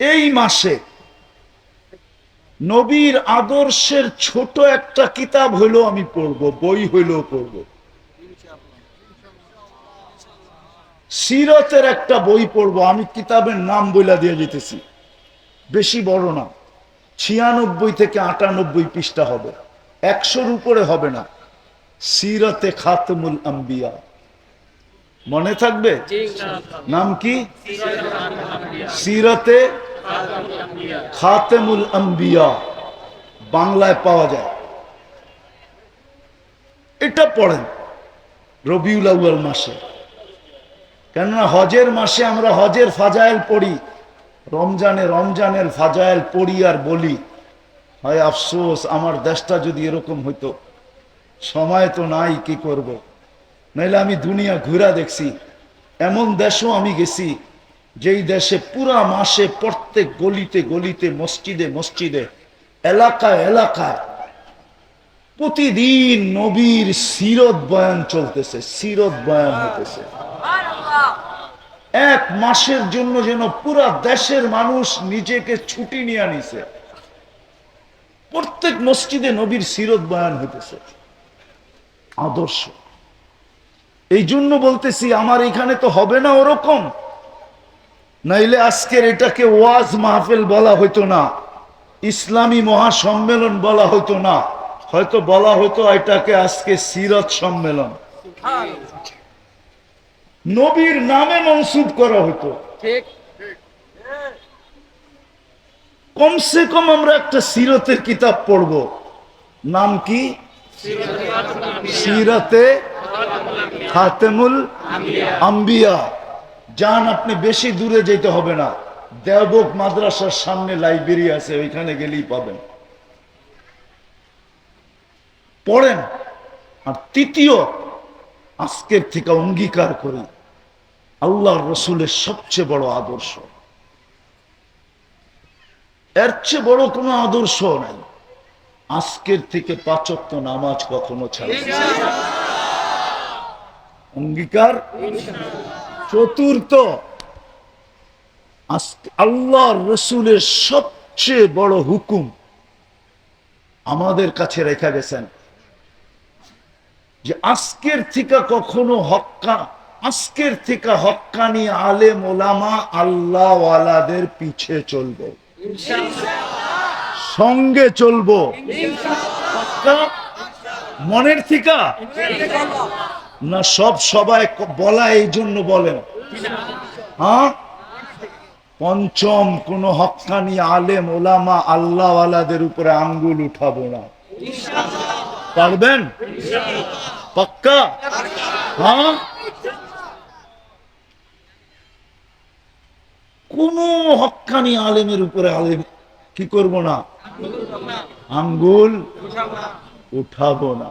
এই মাসে নবীর আদর্শের ছোট একটা কিতাব হইলেও আমি পড়ব বই হইলেও পড়ব। সিরতের একটা বই পড়ব আমি কিতাবের নাম বইলা দিয়ে যেতেছি। বেশি বড় না ছিয়ানব্বই থেকে আটানব্বই পৃষ্ঠা হবে একশোর উপরে হবে না। সিরতে খাতমুল আম্বিয়া। মনে থাকবে? নাম কি? সিরতে খাতেমুল আম্বিয়া বাংলায় পাওয়া যায় এটা পড়েন রবিউল আউয়াল মাসে কেননা হজের মাসে আমরা হজের ফাজাইল পড়ি, রমজানে রমজানের ফাজাইল পড়ি আর বলি, হয় আফসোস, আমার দেশটা যদি এরকম হইতো, সময় তো নাই, কি করব। নাইলে আমি দুনিয়া ঘুরা দেখছি, এমন দেশও আমি গেছি যেই দেশে পুরা মাসে প্রত্যেক গলিতে গলিতে, মসজিদে মসজিদে, এলাকায় এলাকায় প্রতিদিন নবীর সিরত বয়ান চলতেছে, সিরত বয়ান হতেছে এক মাসের জন্য যেন পুরা দেশের মানুষ নিজেকে ছুটি নিয়ে নিছে প্রত্যেক মসজিদে নবীর সিরত বয়ান হইতেছে। আদর্শ। এই জন্য বলতেছি, আমার এখানে তো হবে না ওরকম। নাইলে আজকের এটাকে ওয়াজ মাহফিল বলা হইতো না ইসলামী মহাসম্মেলন বলা হইতো না। হয়তো বলা হতো এটাকে আজকে সিরত সম্মেলন। নবীর নামে মনসুব করা হতো ঠিক। কমসে কম আমরা একটা সিরতের কিতাব পড়ব। নাম কি? সিরতে খাতেমুল আম্বিয়া। যান আপনি বেশি দূরে যেতে হবে না। দেওবক মাদ্রাসার সামনে লাইব্রেরি আছে ওইখানে গেলেই পাবেন। পড়েন। আর তৃতীয় আজকের থেকে অঙ্গীকার করি। আল্লাহর রসুলের সবচেয়ে বড় আদর্শ। এর চেয়ে বড় কোনো আদর্শ নাই। আজকের থেকে পাচক্ত নামাজ কখনো ছাড়ে। অঙ্গীকার? চতুর্থ। আল্লাহ রসুলের সবচেয়ে বড় হুকুম আমাদের কাছে রেখা গেছেন যে আজকের থেকে কখনো হক্কা আজকের থেকে হক্কানি আলেম ওলামা আল্লাহওয়ালাদের পিছে চলবে। সঙ্গে চলবো? মনের থিকা? না, সব সবাই বলা এই জন্য বলেন হ্যাঁ? পঞ্চম, কোন হক্কানি আলেম, ওলামা, আল্লাহওয়ালাদের উপরে আঙ্গুল উঠাবো না। পারবেন? পাক্কা? হ্যাঁ? কোন হক্কানি আলেমের উপরে আলেম কি করব না? আঙ্গুল উঠাবো না।